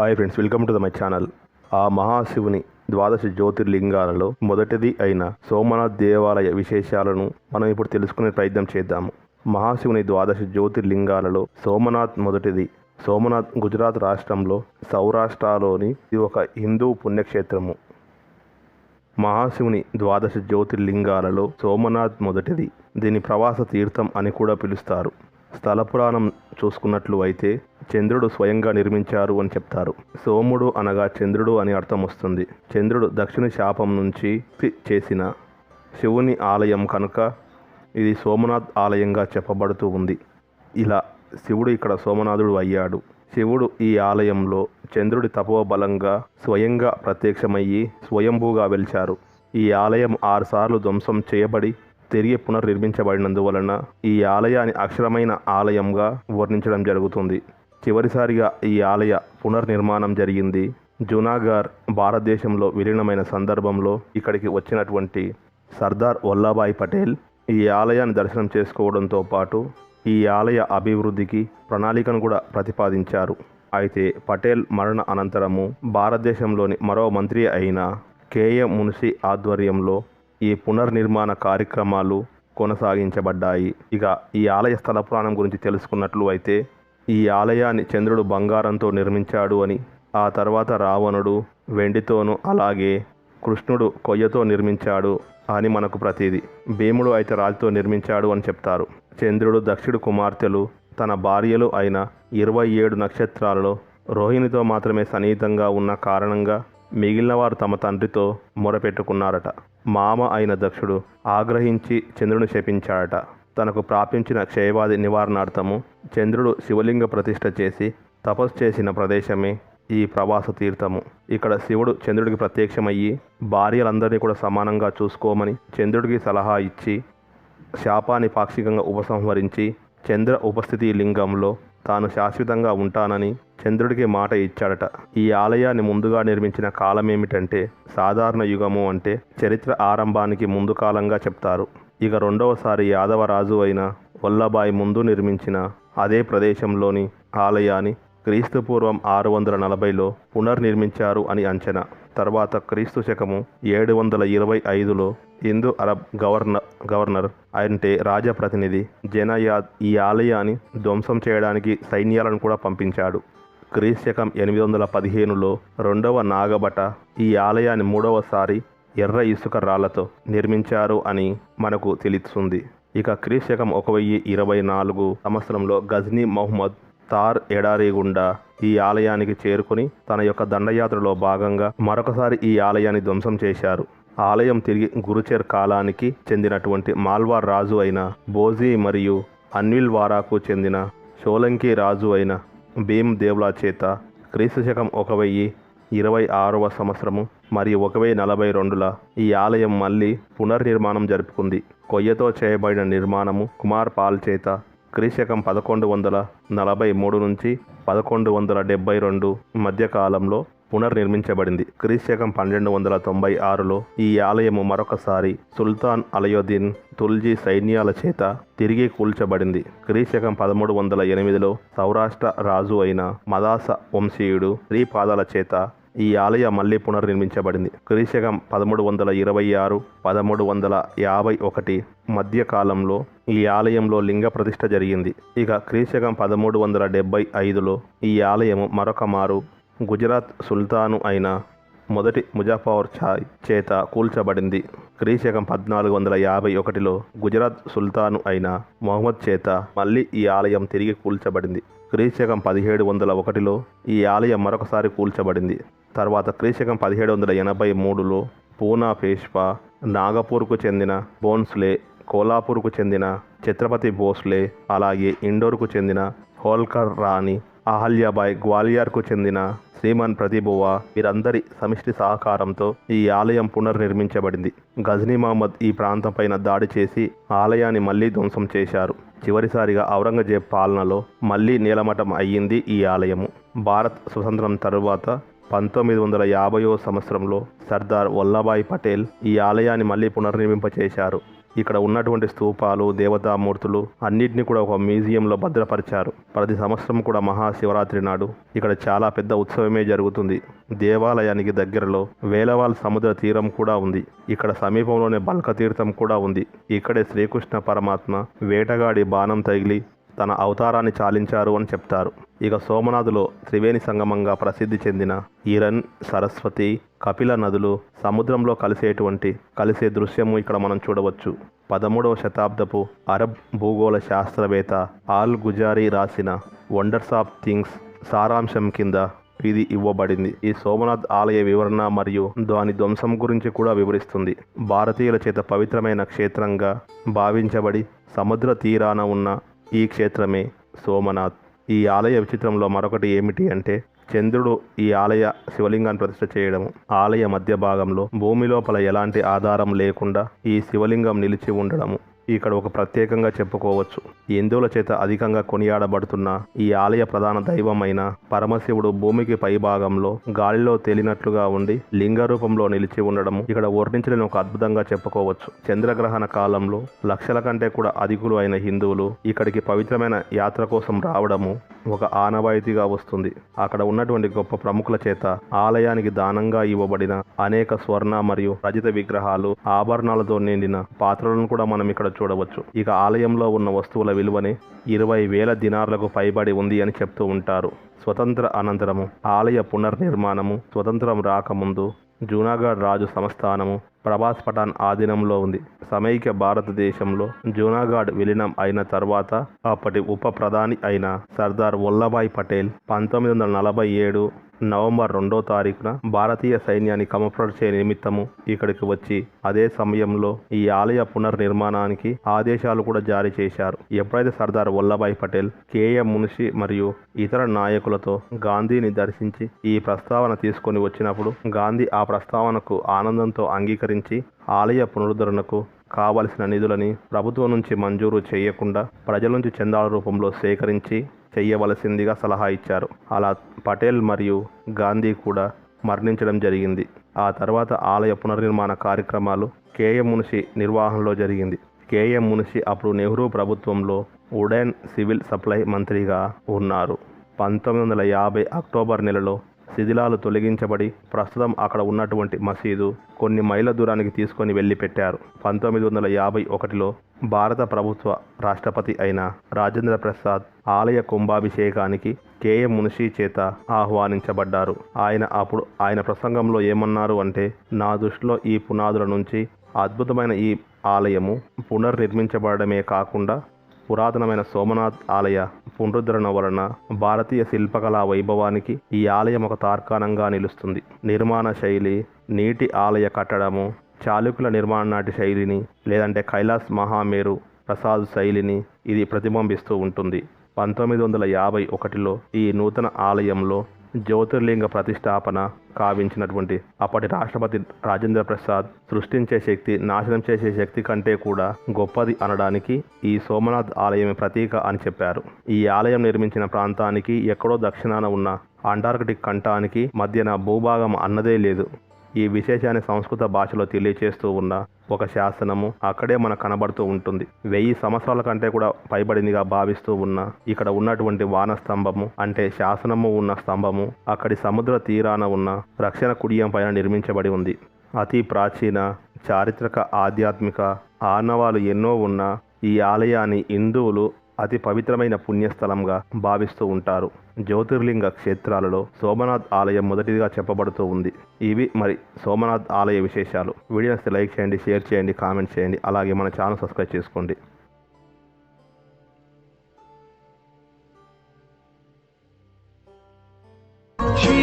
Hi friends welcome to the my channel ఆ మహాశివుని ద్వాదశ జ్యోతిర్లింగాలలో మొదటిది అయిన సోమనాథ్ దేవాలయ విశేషాలను మనం ఇప్పుడు తెలుసుకునే ప్రయత్నం చేద్దాము. మహాశివుని ద్వాదశ జ్యోతిర్లింగాలలో సోమనాథ్ మొదటిది. సోమనాథ్ గుజరాత్ రాష్ట్రంలో సౌరాష్ట్రలోని ఇది ఒక హిందూ పుణ్యక్షేత్రము. మహాశివుని ద్వాదశ జ్యోతిర్లింగాలలో సోమనాథ్ మొదటిది. దీని ప్రవాస తీర్థం అని కూడా పిలుస్తారు. స్థల పురాణం చూసుకున్నట్లు అయితే చంద్రుడు స్వయంగా నిర్మించారు అని చెప్తారు. సోముడు అనగా చంద్రుడు అని అర్థం వస్తుంది. చంద్రుడు దక్షిణ శాపం నుంచి చేసిన శివుని ఆలయం కనుక ఇది సోమనాథ్ ఆలయంగా చెప్పబడుతూ ఉంది. ఇలా శివుడు ఇక్కడ సోమనాథుడు అయ్యాడు. శివుడు ఈ ఆలయంలో చంద్రుడి తపోబలంగా స్వయంగా ప్రత్యక్షమయ్యి స్వయంభూగా వెలిచారు. ఈ ఆలయం ఆరుసార్లు ధ్వంసం చేయబడి తిరిగి పునర్నిర్మించబడినందువలన ఈ ఆలయాన్ని అక్షరమైన ఆలయంగా వర్ణించడం జరుగుతుంది. చివరిసారిగా ఈ ఆలయ పునర్నిర్మాణం జరిగింది. జునాగర్ భారతదేశంలో విలీనమైన సందర్భంలో ఇక్కడికి వచ్చినటువంటి సర్దార్ వల్లభాయ్ పటేల్ ఈ ఆలయాన్ని దర్శనం చేసుకోవడంతో పాటు ఈ ఆలయ అభివృద్ధికి ప్రణాళికను కూడా ప్రతిపాదించారు. అయితే పటేల్ మరణ అనంతరము భారతదేశంలోని మరో మంత్రి అయిన కేఎం మున్షి ఆధ్వర్యంలో ఈ పునర్నిర్మాణ కార్యక్రమాలు కొనసాగించబడ్డాయి. ఇక ఈ ఆలయ స్థల పురాణం గురించి తెలుసుకున్నట్లు అయితే ఈ ఆలయాన్ని చంద్రుడు బంగారంతో నిర్మించాడు అని ఆ తర్వాత రావణుడు వెండితోనూ అలాగే కృష్ణుడు కొయ్యతో నిర్మించాడు అని మనకు ప్రతీది. భీముడు అయితే రాజుతో నిర్మించాడు అని చెప్తారు. చంద్రుడు దక్షిణ కుమార్తెలు తన భార్యలు అయిన ఇరవై ఏడు నక్షత్రాలలో రోహిణితో మాత్రమే సన్నిహితంగా ఉన్న కారణంగా మిగిలిన వారు తమ తండ్రితో మొరపెట్టుకున్నారట. మామ అయిన దక్షుడు ఆగ్రహించి చంద్రుని శపించాడట. తనకు ప్రాపించిన క్షయవాది నివారణార్థము చంద్రుడు శివలింగ ప్రతిష్ఠ చేసి తపస్సు చేసిన ప్రదేశమే ఈ ప్రవాస తీర్థము. ఇక్కడ శివుడు చంద్రుడికి ప్రత్యక్షమయ్యి భార్యలందరినీ కూడా సమానంగా చూసుకోమని చంద్రుడికి సలహా ఇచ్చి శాపాన్ని పాక్షికంగా ఉపసంహరించి చంద్ర ఉపస్థితి లింగంలో తాను శాశ్వతంగా ఉంటానని చంద్రుడికి మాట ఇచ్చాడట. ఈ ఆలయాన్ని ముందుగా నిర్మించిన కాలం ఏమిటంటే సాధారణ యుగము అంటే చరిత్ర ఆరంభానికి ముందు కాలంగా చెప్తారు. ఇక రెండవసారి యాదవరాజు అయిన వల్లభాయ్ ముందు నిర్మించిన అదే ప్రదేశంలోని ఆలయాన్ని క్రీస్తుపూర్వం ఆరు వందల నలభైలో పునర్నిర్మించారు అని అంచనా. తర్వాత క్రీస్తు శకము ఏడు వందల ఇరవై ఐదులో హిందూ అరబ్ గవర్నర్ గవర్నర్ అంటే రాజప్రతినిధి జనయాద్ ఈ ఆలయాన్ని ధ్వంసం చేయడానికి సైన్యాలను కూడా పంపించాడు. క్రీశకం ఎనిమిది వందల పదిహేనులో రెండవ నాగభట ఈ ఆలయాన్ని మూడవసారి ఎర్ర ఇసుక రాళ్ళతో నిర్మించారు అని మనకు తెలుస్తుంది. ఇక క్రీశకం ఒక వెయ్యి ఇరవై నాలుగు సంవత్సరంలో గజ్నీ మహమ్మద్ తార్ ఎడారి గుండా ఈ ఆలయానికి చేరుకుని తన యొక్క దండయాత్రలో భాగంగా మరొకసారి ఈ ఆలయాన్ని ధ్వంసం చేశారు. ఆలయం తిరిగి గురుచేర్ కాలానికి చెందినటువంటి మాల్వార్ రాజు అయిన బోజీ మరియు అన్విల్వారాకు చెందిన షోలంకి రాజు అయిన భీమ్ దేవ్లా చేత క్రీస్తు శకం ఒక వెయ్యి ఇరవై ఆరవ సంవత్సరము మరియు ఒక వెయ్యి నలభై రెండుల ఈ ఆలయం మళ్ళీ పునర్నిర్మాణం జరుపుకుంది. కొయ్యతో చేయబడిన నిర్మాణము కుమార్ పాల్ చేత క్రీశకం పదకొండు వందల నలభై మూడు నుంచి పదకొండు వందల డెబ్బై రెండు మధ్యకాలంలో పునర్నిర్మించబడింది. క్రీశకం పన్నెండు వందల తొంభై ఆరులో ఈ ఆలయము మరొకసారి సుల్తాన్ అలయోద్దీన్ తుల్జీ సైన్యాల చేత తిరిగి కూల్చబడింది. క్రీశకం పదమూడు వందల ఎనిమిదిలో సౌరాష్ట్ర రాజు అయిన మదాస వంశీయుడు శ్రీపాదాల చేత ఈ ఆలయ మళ్ళీ పునర్నిర్మించబడింది. క్రీశకం పదమూడు వందల ఇరవై ఆరు పదమూడు వందల యాభై ఒకటి మధ్యకాలంలో ఈ ఆలయంలో లింగ ప్రతిష్ఠ జరిగింది. ఇక క్రీశకం పదమూడు వందల డెబ్బై ఐదులో ఈ ఆలయము మరొక మారు గుజరాత్ సుల్తాను అయిన మొదటి ముజాఫర్ ఛాయ్ చేత కూల్చబడింది. క్రీశకం పద్నాలుగు వందల యాభై ఒకటిలో గుజరాత్ సుల్తాను అయిన మొహమ్మద్ చేత మళ్ళీ ఈ ఆలయం తిరిగి కూల్చబడింది. క్రీశకం పదిహేడు వందల ఒకటిలో ఈ ఆలయం మరొకసారి కూల్చబడింది. తర్వాత క్రీశకం పదిహేడు వందల ఎనభై మూడులో పూనా పేష్వా నాగపూర్కు చెందిన బోన్స్లే కోలాపూర్కు చెందిన ఛత్రపతి భోస్లే అలాగే ఇండోర్కు చెందిన హోల్కర్ రాణి అహల్యాబాయ్ గ్వాలియర్కు చెందిన శ్రీమాన్ ప్రతిభువ వీరందరి సమిష్టి సహకారంతో ఈ ఆలయం పునర్నిర్మించబడింది. గజ్నీ మహమ్మద్ ఈ ప్రాంతంపైన దాడి చేసి ఆలయాన్ని మళ్ళీ ధ్వంసం చేశారు. చివరిసారిగా ఔరంగజేబ్ పాలనలో మళ్ళీ నీలమఠం అయ్యింది ఈ ఆలయము. భారత్ స్వతంత్రం తరువాత పంతొమ్మిది వందల యాభైవ సంవత్సరంలో సర్దార్ వల్లభాయ్ పటేల్ ఈ ఆలయాన్ని మళ్ళీ పునర్నిర్మింపచేశారు. ఇక్కడ ఉన్నటువంటి స్తూపాలు దేవతామూర్తులు అన్నిటిని కూడా ఒక మ్యూజియంలో భద్రపరిచారు. ప్రతి సంవత్సరం కూడా మహాశివరాత్రి నాడు ఇక్కడ చాలా పెద్ద ఉత్సవమే జరుగుతుంది. దేవాలయానికి దగ్గరలో వేలవాల్ సముద్ర తీరం కూడా ఉంది. ఇక్కడ సమీపంలోనే బల్క తీర్థం కూడా ఉంది. ఇక్కడే శ్రీకృష్ణ పరమాత్మ వేటగాడి బాణం తగిలి తన అవతారాన్ని చాలించారు అని చెప్తారు. ఇక సోమనాథులో త్రివేణి సంగమంగా ప్రసిద్ధి చెందిన ఈరన్ సరస్వతి కపిల నదులు సముద్రంలో కలిసేటువంటి కలిసే దృశ్యము ఇక్కడ మనం చూడవచ్చు. పదమూడవ శతాబ్దపు అరబ్ భూగోళ శాస్త్రవేత్త ఆల్ గుజారీ రాసిన వండర్స్ ఆఫ్ థింగ్స్ సారాంశం కింద ఇది ఇవ్వబడింది. ఈ సోమనాథ్ ఆలయ వివరణ మరియు దాని ధ్వంసం గురించి కూడా వివరిస్తుంది. భారతీయుల చేత పవిత్రమైన క్షేత్రంగా భావించబడి సముద్ర తీరాన ఉన్న ఈ క్షేత్రమే సోమనాథ్. ఈ ఆలయ విచిత్రంలో మరొకటి ఏమిటి అంటే చంద్రుడు ఈ ఆలయ శివలింగాన్ని ప్రతిష్ఠ చేయడం ఆలయ మధ్య భాగంలో భూమి లోపల ఎలాంటి ఆధారం లేకుండా ఈ శివలింగం నిలిచి ఉండడము. ఇక్కడ ఒక ప్రత్యేకంగా చెప్పుకోవచ్చు. హిందువుల చేత అధికంగా కొనియాడబడుతున్న ఈ ఆలయ ప్రధాన దైవమైన పరమశివుడు భూమికి పై భాగంలో గాలిలో తేలినట్లుగా ఉండి లింగ రూపంలో నిలిచి ఉండడం ఇక్కడ వర్ణించలేని ఒక అద్భుతంగా చెప్పుకోవచ్చు. చంద్రగ్రహణ కాలంలో లక్షల కంటే కూడా అధికులు అయిన హిందువులు ఇక్కడికి పవిత్రమైన యాత్ర కోసం రావడము ఒక ఆనవాయితీగా వస్తుంది. అక్కడ ఉన్నటువంటి గొప్ప ప్రముఖుల చేత ఆలయానికి దానంగా ఇవ్వబడిన అనేక స్వర్ణ మరియు రజిత విగ్రహాలు ఆభరణాలతో నిండిన పాత్రలను కూడా మనం ఇక్కడ చూడవచ్చు. ఇక ఆలయంలో ఉన్న వస్తువుల విలువని ఇరవై వేల దినార్లకు పైబడి ఉంది అని చెప్తూ ఉంటారు. స్వతంత్ర అనంతరము ఆలయ పునర్నిర్మాణము స్వతంత్రం రాకముందు జూనాగఢ్ రాజు సంస్థానము ప్రభాస్ పఠాన్ ఆధీనంలో ఉంది. సమైక్య భారతదేశంలో జూనాగఢ్ విలీనం అయిన తర్వాత అప్పటి ఉప ప్రధాని అయిన సర్దార్ వల్లభాయ్ పటేల్ పంతొమ్మిది వందల నలభై ఏడు నవంబర్ రెండో తారీఖున భారతీయ సైన్యాన్ని కమపరిచే నిమిత్తము ఇక్కడికి వచ్చి అదే సమయంలో ఈ ఆలయ పునర్నిర్మాణానికి ఆదేశాలు కూడా జారీ చేశారు. ఎప్పుడైతే సర్దార్ వల్లభాయ్ పటేల్ కేఎం మునిషి మరియు ఇతర నాయకులతో గాంధీని దర్శించి ఈ ప్రస్తావన తీసుకొని వచ్చినప్పుడు గాంధీ ఆ ప్రస్తావనకు ఆనందంతో అంగీకరించి ఆలయ పునరుద్ధరణకు కావలసిన నిధులని ప్రభుత్వం నుంచి మంజూరు చేయకుండా ప్రజల నుంచి చందాల రూపంలో సేకరించి చెయ్యవలసిందిగా సలహా ఇచ్చారు. అలా పటేల్ మరియు గాంధీ కూడా మరణించడం జరిగింది. ఆ తర్వాత ఆలయ పునర్నిర్మాణ కార్యక్రమాలు కేఎం మునిషి నిర్వహణలో జరిగింది. కేఎం మునిషి అప్పుడు నెహ్రూ ప్రభుత్వంలో ఉడెన్ సివిల్ సప్లై మంత్రిగా ఉన్నారు. పంతొమ్మిది వందల యాభై అక్టోబర్ నెలలో శిథిలాలు తొలగించబడి ప్రస్తుతం అక్కడ ఉన్నటువంటి మసీదు కొన్ని మైళ్ళ దూరానికి తీసుకొని వెళ్ళి పెట్టారు పంతొమ్మిది వందల యాభై ఒకటిలో భారత ప్రభుత్వ రాష్ట్రపతి అయిన రాజేంద్ర ప్రసాద్ ఆలయ కుంభాభిషేకానికి కేఎం మునిషి చేత ఆహ్వానించబడ్డారు. ఆయన అప్పుడు ఆయన ప్రసంగంలో ఏమన్నారు అంటే నా దృష్టిలో ఈ పునాదుల నుంచి అద్భుతమైన ఈ ఆలయము పునర్నిర్మించబడమే కాకుండా పురాతనమైన సోమనాథ్ ఆలయ పునరుద్ధరణ వలన భారతీయ శిల్పకళా వైభవానికి ఈ ఆలయం ఒక తార్కాణంగా నిలుస్తుంది. నిర్మాణ శైలి నీటి ఆలయ కట్టడము చాళుక్యుల నిర్మాణ నాటి శైలిని లేదంటే కైలాస్ మహామేరు ప్రసాద్ శైలిని ఇది ప్రతిబింబిస్తూ ఉంటుంది. పంతొమ్మిది వందల యాభై ఒకటిలో ఈ నూతన ఆలయంలో జ్యోతిర్లింగ ప్రతిష్టాపన కావించినటువంటి అప్పటి రాష్ట్రపతి రాజేంద్ర ప్రసాద్ సృష్టించే శక్తి నాశనం చేసే శక్తి కంటే కూడా గొప్పది అనడానికి ఈ సోమనాథ్ ఆలయమే ప్రతీక అని చెప్పారు. ఈ ఆలయం నిర్మించిన ప్రాంతానికి ఎక్కడో దక్షిణాన ఉన్న అంటార్కిటిక్ కంఠానికి మధ్యన భూభాగం అన్నదే లేదు. ఈ విశేషాన్ని సంస్కృత భాషలో తెలియచేస్తూ ఉన్న ఒక శాసనము అక్కడే మనకు కనబడుతూ ఉంటుంది. వెయ్యి సంవత్సరాల కంటే కూడా పైబడిందిగా భావిస్తూ ఉన్న ఇక్కడ ఉన్నటువంటి వాన స్తంభము అంటే శాసనము ఉన్న స్తంభము అక్కడి సముద్ర తీరాన ఉన్న రక్షణ కుడియం పైన నిర్మించబడి ఉంది. అతి ప్రాచీన చారిత్రక ఆధ్యాత్మిక ఆనవాలు ఎన్నో ఉన్న ఈ ఆలయాన్ని హిందువులు అతి పవిత్రమైన పుణ్యస్థలంగా భావిస్తూ ఉంటారు. జ్యోతిర్లింగ క్షేత్రాలలో సోమనాథ్ ఆలయం మొదటిదిగా చెప్పబడుతూ ఉంది. ఇవి మరి సోమనాథ్ ఆలయ విశేషాలు. వీడియో లైక్ చేయండి షేర్ చేయండి కామెంట్ చేయండి అలాగే మన ఛానల్ సబ్స్క్రైబ్ చేసుకోండి. శ్రీ